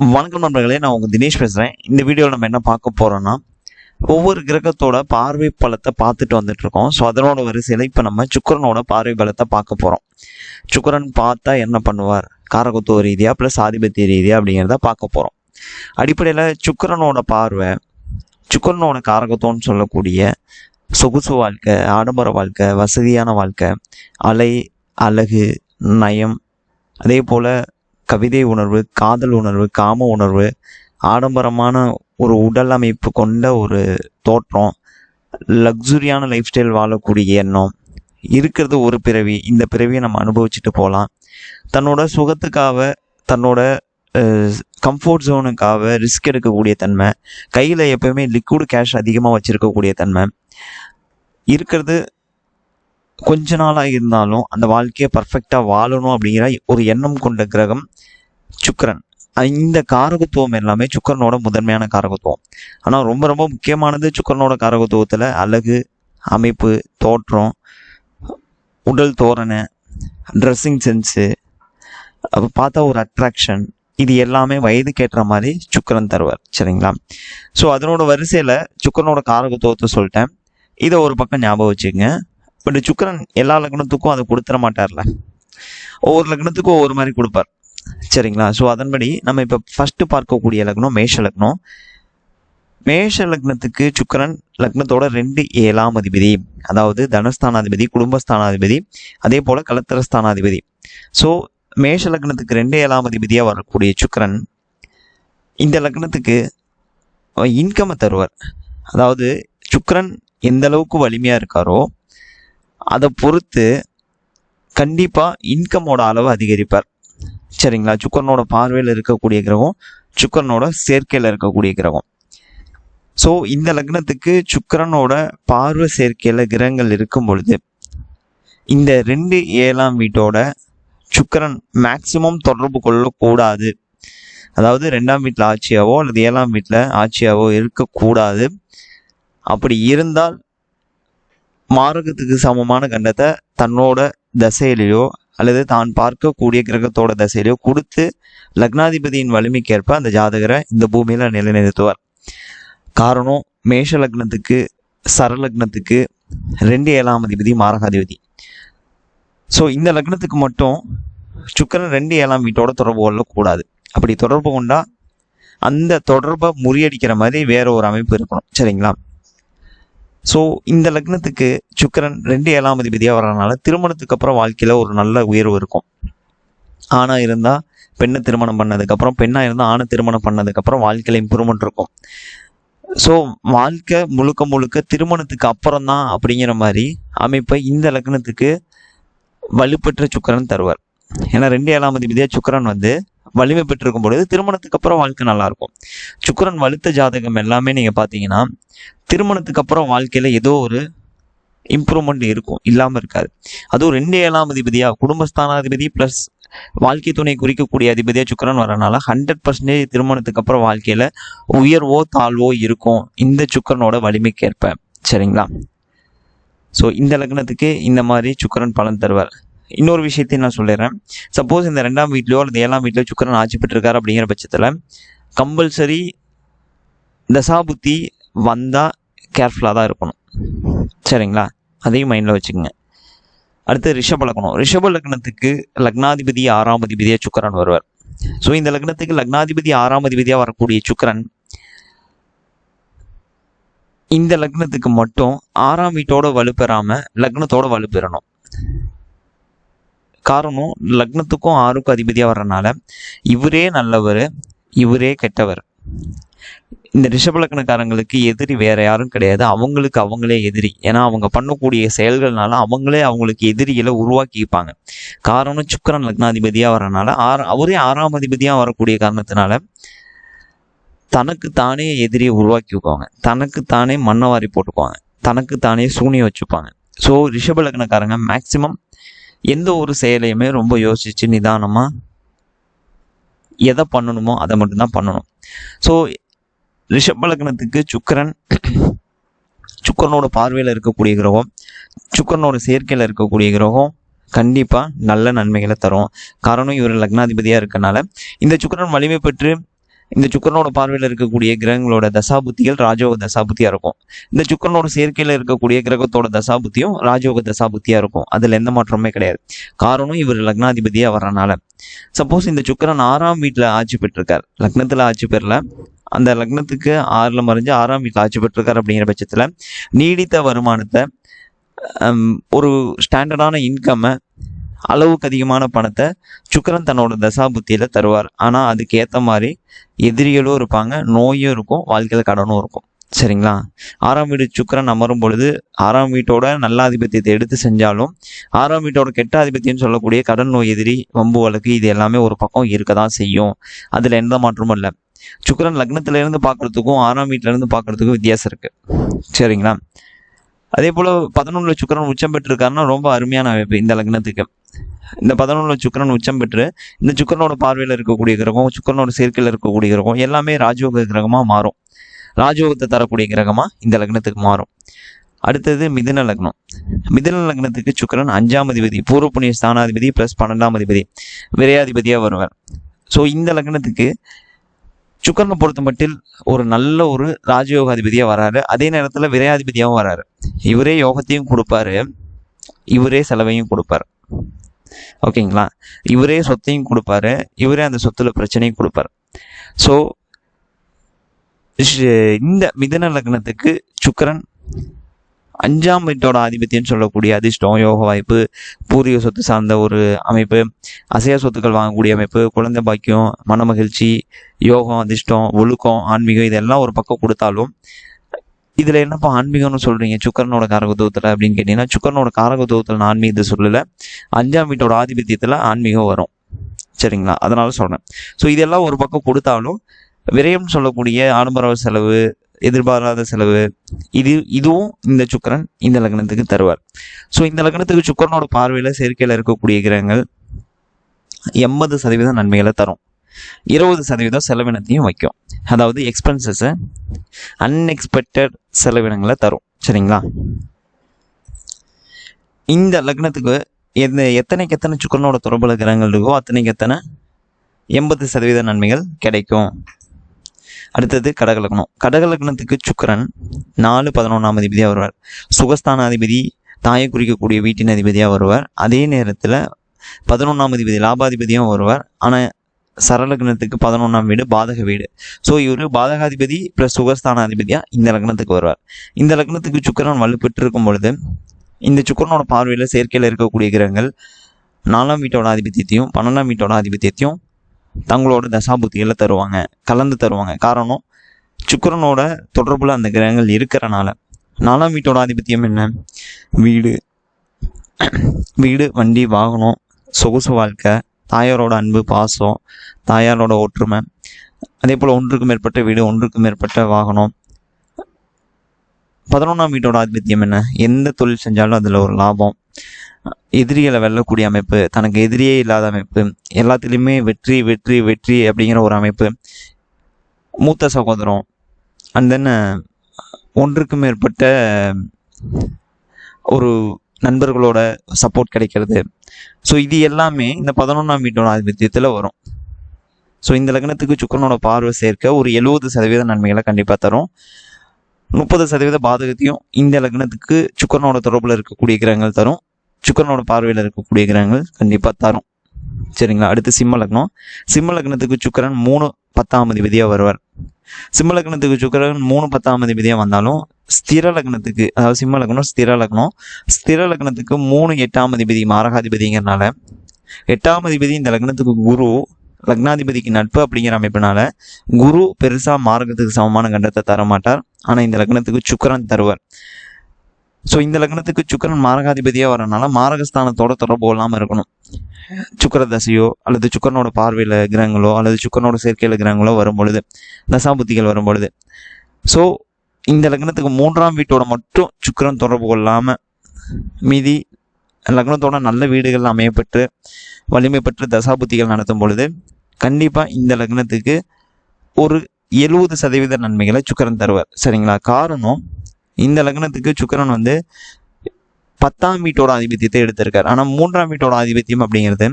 வணக்கம் நண்பர்களே நான் உங்கள் தினேஷ் பேசுகிறேன் இந்த வீடியோவில் நம்ம என்ன பார்க்க போகிறோன்னா ஒவ்வொரு கிரகத்தோட பார்வை பலத்தை பார்த்துட்டு வந்துட்டு இருக்கோம் ஸோ அதனோட வரிசையில் இப்போ நம்ம சுக்கரனோட பார்வை பலத்தை பார்க்க போகிறோம் சுக்கரன் பார்த்தா என்ன பண்ணுவார்? காரகத்துவ ரீதியாக ப்ளஸ் ஆதிபத்திய ரீதியாக அப்படிங்கிறத பார்க்க போகிறோம் அடிப்படையில் சுக்கரனோட பார்வை சுக்கரனோட காரகத்துவம்னு சொல்லக்கூடிய சொகுசு வாழ்க்கை ஆடம்பர வாழ்க்கை வசதியான வாழ்க்கை அலை அழகு நயம் அதே போல் கவிதை உணர்வு காதல் உணர்வு காம உணர்வு ஆடம்பரமான ஒரு உடல் அமைப்பு கொண்ட ஒரு தோற்றம் லக்ஸுரியான லைஃப் ஸ்டைல் வாழக்கூடிய எண்ணம். இருக்கிறது ஒரு பிறவி. இந்த பிறவியை நம்ம அனுபவிச்சுட்டு போகலாம் தன்னோட சுகத்துக்காக தன்னோட கம்ஃபர்ட் ஜோனுக்காக ரிஸ்க் எடுக்கக்கூடிய தன்மை கையில் எப்பயுமே லிக்விட் கேஷ் அதிகமாக வச்சுருக்கக்கூடிய தன்மை. இருக்கிறது கொஞ்ச நாளாக இருந்தாலும் அந்த வாழ்க்கையை பர்ஃபெக்டாக வாழணும் அப்படிங்கிற ஒரு எண்ணம் கொண்ட கிரகம் சுக்கரன். இந்த காரகத்துவம் எல்லாமே சுக்கரனோட முதன்மையான காரகத்துவம். ஆனால் ரொம்ப ரொம்ப முக்கியமானது சுக்கரனோட காரகத்துவத்தில் அழகு அமைப்பு தோற்றம் உடல் தோரணை ட்ரெஸ்ஸிங் சென்ஸு அப்போ பார்த்தா ஒரு அட்ராக்ஷன் இது எல்லாமே வயதுக்கேற்ற மாதிரி சுக்கரன் தருவார் சரிங்களா? ஸோ அதனோட வரிசையில் சுக்கரனோட காரகத்துவத்தை சொல்லிட்டேன். இதை ஒரு பக்கம் ஞாபகம் வச்சுக்கோங்க. பட் சுக்கரன் எல்லா லக்னத்துக்கும் அதை கொடுத்துட மாட்டார்ல. ஒவ்வொரு லக்னத்துக்கும் ஒவ்வொரு மாதிரி கொடுப்பார். சரிங்களா? ஸோ அதன்படி நம்ம இப்போ ஃபஸ்ட்டு பார்க்கக்கூடிய லக்னம் மேஷ லக்னம். மேஷ லக்னத்துக்கு சுக்கரன் லக்னத்தோட ரெண்டு ஏழாம் அதிபதி அதாவது தனஸ்தானாதிபதி குடும்பஸ்தானாதிபதி அதே போல் கலத்திரஸ்தானாதிபதி. ஸோ மேஷ லக்னத்துக்கு ரெண்டு ஏழாம் அதிபதியாக வரக்கூடிய சுக்கரன் இந்த லக்னத்துக்கு இன்கம்மை தருவார். அதாவது சுக்கரன் எந்த அளவுக்கு வலிமையாக இருக்காரோ அதை பொறுத்து கண்டிப்பாக இன்கமோட அளவு அதிகரிப்பார். சரிங்களா? சுக்கரனோட பார்வையில் இருக்கக்கூடிய கிரகம் சுக்கரனோட சேர்க்கையில் இருக்கக்கூடிய கிரகம். ஸோ இந்த லக்னத்துக்கு சுக்கரனோட பார்வை சேர்க்கையில் கிரகங்கள் இருக்கும் பொழுது இந்த ரெண்டு ஏழாம் வீட்டோட சுக்கரன் மேக்சிமம் தொடர்பு கொள்ளக்கூடாது. அதாவது ரெண்டாம் வீட்டில் ஆட்சியாவோ அல்லது ஏழாம் வீட்டில் ஆட்சியாவோ இருக்கக்கூடாது. அப்படி இருந்தால் மாரகத்துக்கு சமமான கண்டத்தை தன்னோட தசையிலையோ அல்லது தான் பார்க்கக்கூடிய கிரகத்தோட தசையிலையோ கொடுத்து லக்னாதிபதியின் வலிமைக்கேற்ப அந்த ஜாதகரை இந்த பூமியில் நிலைநிறுத்துவார். காரணம் மேஷ லக்னத்துக்கு சரலக்னத்துக்கு ரெண்டு ஏழாம் அதிபதி மாரகாதிபதி. ஸோ இந்த லக்னத்துக்கு மட்டும் சுக்கரன் ரெண்டு ஏழாம் வீட்டோட தொடர்பு கொள்ளக்கூடாது. அப்படி தொடர்பு கொண்டா அந்த தொடர்பை முறியடிக்கிற மாதிரி வேற ஒரு அமைப்பு இருக்கணும். சரிங்களா? ஸோ இந்த லக்னத்துக்கு சுக்கரன் ரெண்டு ஏழாம் அதிபதியாக வர்றதுனால திருமணத்துக்கு அப்புறம் வாழ்க்கையில் ஒரு நல்ல உயர்வு இருக்கும். ஆணாக இருந்தால் பெண்ணை திருமணம் பண்ணதுக்கப்புறம் பெண்ணாக இருந்தால் ஆணை திருமணம் பண்ணதுக்கப்புறம் வாழ்க்கையில் இம்ப்ரூவ்மெண்ட் இருக்கும். ஸோ வாழ்க்கை முழுக்க முழுக்க திருமணத்துக்கு அப்புறம் தான் அப்படிங்கிற மாதிரி அமைப்பை இந்த லக்னத்துக்கு வலுப்பெற்ற சுக்கரன் தருவார். ஏன்னா ரெண்டு ஏழாம் அதிபதியாக சுக்கரன் வந்து வலிமை பெற்றிருக்கும் பொழுது திருமணத்துக்கு அப்புறம் வாழ்க்கை நல்லாயிருக்கும் சுக்கரன் வலுத்த ஜாதகம் எல்லாமே நீங்கள் பார்த்தீங்கன்னா திருமணத்துக்கு அப்புறம் வாழ்க்கையில் ஏதோ ஒரு இம்ப்ரூவ்மெண்ட் இருக்கும் இல்லாமல் இருக்காது. அதுவும் ரெண்டு ஏழாம் அதிபதியாக குடும்பஸ்தானாதிபதி ப்ளஸ் வாழ்க்கை துணை குறிக்கக்கூடிய அதிபதியாக சுக்கரன் வரனால ஹண்ட்ரட் பர்சன்டேஜ் திருமணத்துக்கு அப்புறம் வாழ்க்கையில் உயர்வோ தாழ்வோ இருக்கும் இந்த சுக்கரனோட வலிமைக்கேற்ப. சரிங்களா? ஸோ இந்த லக்னத்துக்கு இந்த மாதிரி சுக்கரன் பலன் தருவார். இன்னொரு விஷயத்தையும் நான் சொல்லிடுறேன். சப்போஸ் இந்த ரெண்டாம் வீட்லையோ அல்லது ஏழாம் வீட்லையோ சுக்கரன் ஆட்சி பெற்றிருக்காரு அப்படிங்கிற பட்சத்தில் கம்பல்சரி தசாபுத்தி வந்தால் கேர்ஃபுல்லாக தான் இருக்கணும். சரிங்களா? அதையும் மைண்டில் வச்சுக்கோங்க. அடுத்து ரிஷப லக்னம். ரிஷப லக்னத்துக்கு லக்னாதிபதி ஆறாம் அதிபதியாக சுக்கரன் வருவார். ஸோ இந்த லக்னத்துக்கு லக்னாதிபதி ஆறாம் அதிபதியாக வரக்கூடிய சுக்கரன் இந்த லக்னத்துக்கு மட்டும் ஆறாம் வீட்டோட வலுப்பெறாமல் லக்னத்தோட வலுப்பெறணும். காரணம் லக்னத்துக்கும் ஆறுக்கும் அதிபதியாக வர்றதுனால இவரே நல்லவர் இவரே கெட்டவர். இந்த ரிஷப லக்னக்காரங்களுக்கு எதிரி வேற யாரும் கிடையாது. அவங்களுக்கு அவங்களே எதிரி. ஏன்னா அவங்க பண்ணக்கூடிய செயல்கள்னால அவங்களே அவங்களுக்கு எதிரிகளை உருவாக்கிப்பாங்க. காரணம் சுக்கரன் லக்னாதிபதியாக வரனால ஆற அவரே ஆறாம் அதிபதியாக வரக்கூடிய காரணத்தினால தனக்கு தானே எதிரியை உருவாக்கிக்குவாங்க தனக்கு தானே மண்ணை வாரி போட்டுக்குவாங்க. தனக்கு தானே சூனியம் வச்சுப்பாங்க. ஸோ ரிஷப லக்னக்காரங்க மேக்சிமம் எந்த ஒரு செயலையுமே ரொம்ப யோசிச்சு நிதானமாக எதை பண்ணணுமோ அதை மட்டும்தான் பண்ணணும். ஸோ ரிஷப் லக்னத்துக்கு சுக்கரன் சுக்கரனோட பார்வையில் இருக்கக்கூடிய கிரகம் சுக்கரனோட சேர்க்கையில் இருக்கக்கூடிய கிரகம் கண்டிப்பாக நல்ல நன்மைகளை தரும். காரணம் இவர் லக்னாதிபதியாக இருக்கனால இந்த சுக்கிரன் வலிமை பெற்று இந்த சுக்கரனோட பார்வையில் இருக்கக்கூடிய கிரகங்களோட தசாபுத்திகள் ராஜோக தசாபுத்தியாக இருக்கும். இந்த சுக்கரனோட சேர்க்கையில் இருக்கக்கூடிய கிரகத்தோட தசாபுத்தியும் ராஜோக தசாபுத்தியாக இருக்கும். அதில் எந்த மாற்றமுமே கிடையாது. காரணம் இவர் லக்னாதிபதியாக வர்றனால. சப்போஸ் இந்த சுக்கரன் ஆறாம் வீட்டில் ஆட்சி பெற்றிருக்கார். லக்னத்தில் ஆட்சி பெறல. அந்த லக்னத்துக்கு ஆறில் மறைஞ்சு ஆறாம் வீட்டில் ஆட்சி பெற்றிருக்கார் அப்படிங்கிற பட்சத்தில் நீடித்த வருமானத்தை ஒரு ஸ்டாண்டர்டான இன்கம்மை அளவுக்கு அதிகமான பணத்தை சுக்கரன் தன்னோட தசாபுத்தியில் தருவார். ஆனால் அதுக்கு ஏற்ற மாதிரி எதிரிகளும் இருப்பாங்க நோயும் இருக்கும் வாழ்க்கையில் கடனும் இருக்கும். சரிங்களா? ஆறாம் வீடு சுக்கரன் அமரும் பொழுது ஆறாம் வீட்டோட நல்ல ஆதிபத்தியத்தை எடுத்து செஞ்சாலும் ஆறாம் வீட்டோட கெட்ட ஆதிபத்தியம்னு சொல்லக்கூடிய கடன் நோய் எதிரி வம்பு வழக்கு இது எல்லாமே ஒரு பக்கம் இருக்க தான் செய்யும். அதில் எந்த மாற்றமும் இல்லை. சுக்கரன் லக்னத்துல இருந்து பார்க்கறதுக்கும் ஆறாம் வீட்டுல இருந்து பார்க்கறதுக்கும் வித்தியாசம் இருக்கு. சரிங்களா? அதே போல பதினொன்றுல சுக்கரன் உச்சம் பெற்றிருக்காருன்னா ரொம்ப அருமையான அமைப்பு இந்த லக்னத்துக்கு. இந்த பதினொன்றுல சுக்கரன் உச்சம் பெற்று இந்த சுக்கரனோட பார்வையில் இருக்கக்கூடிய கிரகம் சுக்கரனோட சேர்க்கையில் இருக்கக்கூடிய கிரகம் எல்லாமே ராஜயோக கிரகமாக மாறும். ராஜயோகத்தை தரக்கூடிய கிரகமாக இந்த லக்னத்துக்கு மாறும். அடுத்தது மிதுன லக்னம். மிதுன லக்னத்துக்கு சுக்கரன் அஞ்சாம் அதிபதி பூர்வ புண்ணிய ஸ்தானாதிபதி ப்ளஸ் பன்னெண்டாம் அதிபதி விரையாதிபதியாக வருவார். ஸோ இந்த லக்னத்துக்கு சுக்கரனை பொறுத்த மட்டில் ஒரு நல்ல ஒரு ராஜயோகாதிபதியாக வராரு. அதே நேரத்தில் விரையாதிபதியாகவும் வராரு. இவரே யோகத்தையும் கொடுப்பாரு. இவரே செலவையும் கொடுப்பாரு. ஓகேங்களா? இவரே சொத்தையும் கொடுப்பாரு. இவரே அந்த சொத்துல பிரச்சனையும் கொடுப்பாரு. ஸோ இந்த மிதன லக்னத்துக்கு சுக்கரன் அஞ்சாம் வீட்டோட ஆதிபத்தியம் சொல்லக்கூடிய அதிர்ஷ்டம் யோக வாய்ப்பு பூர்வீக சொத்து சார்ந்த ஒரு அமைப்பு அசையா சொத்துக்கள் வாங்கக்கூடிய அமைப்பு குழந்தை பாக்கியம் மன மகிழ்ச்சி யோகம் அதிர்ஷ்டம் ஒழுக்கம் ஆன்மீகம் இதெல்லாம் ஒரு பக்கம் கொடுத்தாலும் இதில் என்னப்பா ஆன்மீகம்னு சொல்கிறீங்க சுக்கரனோட காரகத்துவத்தில் அப்படின்னு கேட்டிங்கன்னா சுக்கரனோட காரகத்துவத்தில் நான் ஆன்மீகத்தை சொல்லலை. அஞ்சாம் வீட்டோட ஆதிபத்தியத்தில் ஆன்மீகம் வரும். சரிங்களா? அதனால சொல்கிறேன் ஸோ இதெல்லாம் ஒரு பக்கம் கொடுத்தாலும் விரயம் சொல்லக்கூடிய ஆடம்பர செலவு எதிர்பாராத செலவு இது இதுவும் இந்த சுக்கரன் இந்த லக்னத்துக்கு தருவார். ஸோ இந்த லக்னத்துக்கு சுக்கரனோட பார்வையில் செயற்கையில் இருக்கக்கூடிய கிரகங்கள் எண்பது சதவீதம் நன்மைகளை தரும். இருபது சதவீதம் செலவினத்தையும் வைக்கும். அதாவது எக்ஸ்பென்சஸை அன்எக்ஸ்பெக்டட் செலவினங்களை தரும். சரிங்களா? இந்த லக்னத்துக்கு எந்த எத்தனைக்கு எத்தனை சுக்கரனோட தொடர்புல கிரகங்கள் இருக்கோ அத்தனைக்கு எத்தனை? எண்பது சதவீத நன்மைகள் கிடைக்கும். அடுத்தது கடகலக்னம் கடகலக்னத்துக்கு சுக்கரன் நாலு பதினொன்றாம் அதிபதியாக வருவார். சுகஸ்தான அதிபதி தாயை குறிக்கக்கூடிய வீட்டின் அதிபதியாக வருவார். அதே நேரத்தில் பதினொன்றாம் அதிபதி லாபாதிபதியும் வருவார். ஆனால் சரலக்னத்துக்கு பதினொன்றாம் வீடு பாதக வீடு. ஸோ இவர் பாதகாதிபதி ப்ளஸ் சுகஸ்தான அதிபதியாக இந்த லக்னத்துக்கு வருவார். இந்த லக்னத்துக்கு சுக்கரன் வலுப்பெற்று இருக்கும் பொழுது இந்த சுக்கரனோட பார்வையில் செயற்கையில் இருக்கக்கூடிய கிரகங்கள் நாலாம் வீட்டோட ஆதிபத்தியத்தையும் பன்னெண்டாம் வீட்டோட ஆதிபத்தியத்தையும் தங்களோட தசாபுத்திகளை தருவாங்க கலந்து தருவாங்க. காரணம் சுக்கரனோட தொடர்பில் அந்த கிரகங்கள் இருக்கிறனால. நாலாம் வீட்டோட ஆதிபத்தியம் என்ன? வீடு. வீடு வண்டி வாகனம் சொகுசு வாழ்க்கை தாயாரோட அன்பு பாசம் தாயாரோட ஒற்றுமை அதே போல் ஒன்றுக்கு மேற்பட்ட வீடு ஒன்றுக்கு மேற்பட்ட வாகனம். பதினொன்றாம் வீட்டோட ஆதிபத்தியம் என்ன? எந்த தொழில் செஞ்சாலும் அதில் ஒரு லாபம். எதிரிகளை வெல்லக்கூடிய அமைப்பு தனக்கு எதிரியே இல்லாத அமைப்பு எல்லாத்துலேயுமே வெற்றி வெற்றி வெற்றி அப்படிங்கிற ஒரு அமைப்பு. மூத்த சகோதரம் அண்ட் தென் ஒன்றுக்கு மேற்பட்ட ஒரு நண்பர்களோட சப்போர்ட் கிடைக்கிறது. ஸோ இது எல்லாமே இந்த பதினொன்றாம் வீட்டோட ஆதிபத்தியத்தில் வரும். ஸோ இந்த லக்னத்துக்கு சுக்கரனோட பார்வை சேர்க்க ஒரு எழுபது சதவீத நன்மைகளை கண்டிப்பாக தரும். முப்பது சதவீத பாதகத்தையும் இந்த லக்னத்துக்கு சுக்கரனோட தொடர்பில் இருக்கக்கூடிய கிரகங்கள் தரும். சுக்கரனோட பார்வையில் இருக்கக்கூடிய கிரகங்கள் கண்டிப்பாக தரும். சரிங்களா? அடுத்து சிம்ம லக்னம். சிம்ம லக்னத்துக்கு சுக்கரன் மூணு பத்தாம் அதிபதியாக வருவார். சிம்ம லக்னத்துக்கு சுக்கரன் மூணு பத்தாம் அதிபதியாக வந்தாலும் ஸ்திர லக்னத்துக்கு அதாவது சிம்ம லக்னம் ஸ்திர லக்னம். ஸ்திர லக்னத்துக்கு மூணு எட்டாம் அதிபதி மாரகாதிபதிங்கிறனால எட்டாம் அதிபதி இந்த லக்னத்துக்கு குரு லக்னாதிபதிக்கு நட்பு அப்படிங்கிற அமைப்பினால குரு பெருசாக மார்க்கத்துக்கு சமமான கண்டத்தை தர மாட்டார் ஆனால் இந்த லக்னத்துக்கு சுக்கரன் தருவார். ஸோ இந்த லக்னத்துக்கு சுக்கரன் மாரகாதிபதியாக வரனால மாரகஸ்தானத்தோட தொடர்பு இல்லாமல் இருக்கணும். சுக்கர தசையோ அல்லது சுக்கரனோட பார்வையில் கிரகங்களோ அல்லது சுக்கரனோட சேர்க்கையில் கிரகங்களோ வரும் பொழுது தசாபுத்திகள் வரும் பொழுது ஸோ இந்த லக்னத்துக்கு மூன்றாம் வீட்டோட மட்டும் சுக்கரன் தொடர்பு கொள்ளாமல் மீதி லக்னத்தோட நல்ல வீடுகள் அமையப்பெற்று வலிமை பெற்று தசாபுத்திகள் நடத்தும் பொழுது கண்டிப்பாக இந்த லக்னத்துக்கு ஒரு எழுபது சதவீத நன்மைகளை சுக்கரன் தருவார். சரிங்களா? காரணம் இந்த லக்னத்துக்கு சுக்கரன் வந்து பத்தாம் வீட்டோட ஆதிபத்தியத்தை எடுத்திருக்கார். ஆனால் மூன்றாம் வீட்டோட ஆதிபத்தியம் அப்படிங்கிறது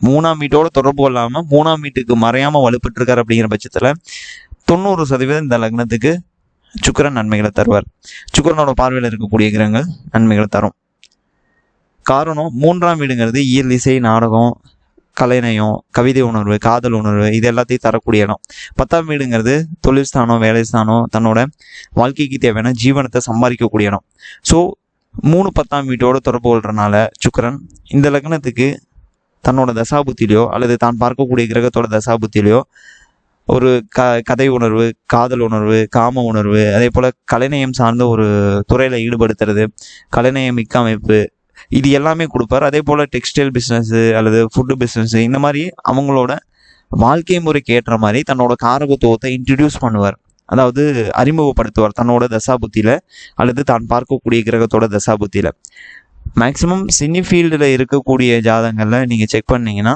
மூணாம் வீட்டோட தொடர்பு கொள்ளாமல் மூணாம் வீட்டுக்கு மறையாமல் வலுப்பட்டிருக்காரு அப்படிங்கிற பட்சத்தில் தொண்ணூறு சதவீதம் இந்த லக்னத்துக்கு சுக்கிரன் நன்மைகளை தருவார். சுக்கரனோட பார்வையில் இருக்கக்கூடிய கிரகங்கள் நன்மைகளை தரும். காரணம் மூன்றாம் வீடுங்கிறது இயல் இசை நாடகம் கலைநயம் கவிதை உணர்வு காதல் உணர்வு இது எல்லாத்தையும் தரக்கூடிய இடம். பத்தாம் வீடுங்கிறது தொழில் ஸ்தானம் வேலை ஸ்தானம் தன்னோட வாழ்க்கைக்கு தேவையான ஜீவனத்தை சம்பாதிக்கக்கூடிய இடம். ஸோ மூணு பத்தாம் வீட்டோட தொடர்பு கொள்றனால சுக்கரன் இந்த லக்னத்துக்கு தன்னோட தசாபுத்திலையோ அல்லது தான் பார்க்கக்கூடிய கிரகத்தோட தசாபுத்திலையோ ஒரு க கதை உணர்வு காதல் உணர்வு காம உணர்வு அதே போல் கலைநயம் சார்ந்த ஒரு துறையில் ஈடுபடுத்துறது கலைநயம் மிக்க அமைப்பு இது எல்லாமே கொடுப்பார். அதே போல் டெக்ஸ்டைல் பிஸ்னஸ்ஸு அல்லது ஃபுட்டு பிஸ்னஸ்ஸு இந்த மாதிரி அவங்களோட வாழ்க்கை முறைக்கு ஏற்ற மாதிரி தன்னோட காரகத்துவத்தை இன்ட்ரடியூஸ் பண்ணுவார். அதாவது அறிமுகப்படுத்துவார் தன்னோட தசாபுத்தியில் அல்லது தான் பார்க்கக்கூடிய கிரகத்தோட தசாபுத்தியில். மேக்ஸிமம் சினி ஃபீல்டில் இருக்கக்கூடிய ஜாதகங்களில் நீங்கள் செக் பண்ணீங்கன்னா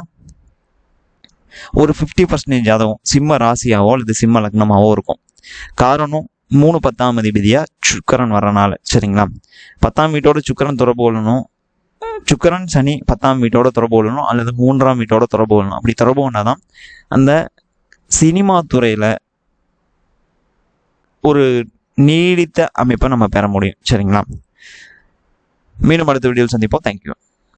ஒரு ஃபிஃப்டி பர்சன்டேஜ் ஜாதகம் சிம்ம ராசியாவோ அல்லது சிம்ம லக்னமாவோ இருக்கும். காரணம் மூணு பத்தாம் அதிபதியாக சுக்கரன் வரனால சரிங்களா? பத்தாம் வீட்டோட சுக்கரன் தொடர்பு கொள்ளணும். சுக்கரன் சனி பத்தாம் வீட்டோட தொடர்பு கொள்ளணும் அல்லது மூன்றாம் வீட்டோட தொடர்பு கொள்ளணும். அப்படி தொடர்பு கொண்டாதான் அந்த சினிமா துறையில் ஒரு நீடித்த அமைப்பை நம்ம பெற முடியும் சரிங்களா? மீண்டும் அடுத்த வீடியோவில் சந்திப்போம். தேங்க்யூ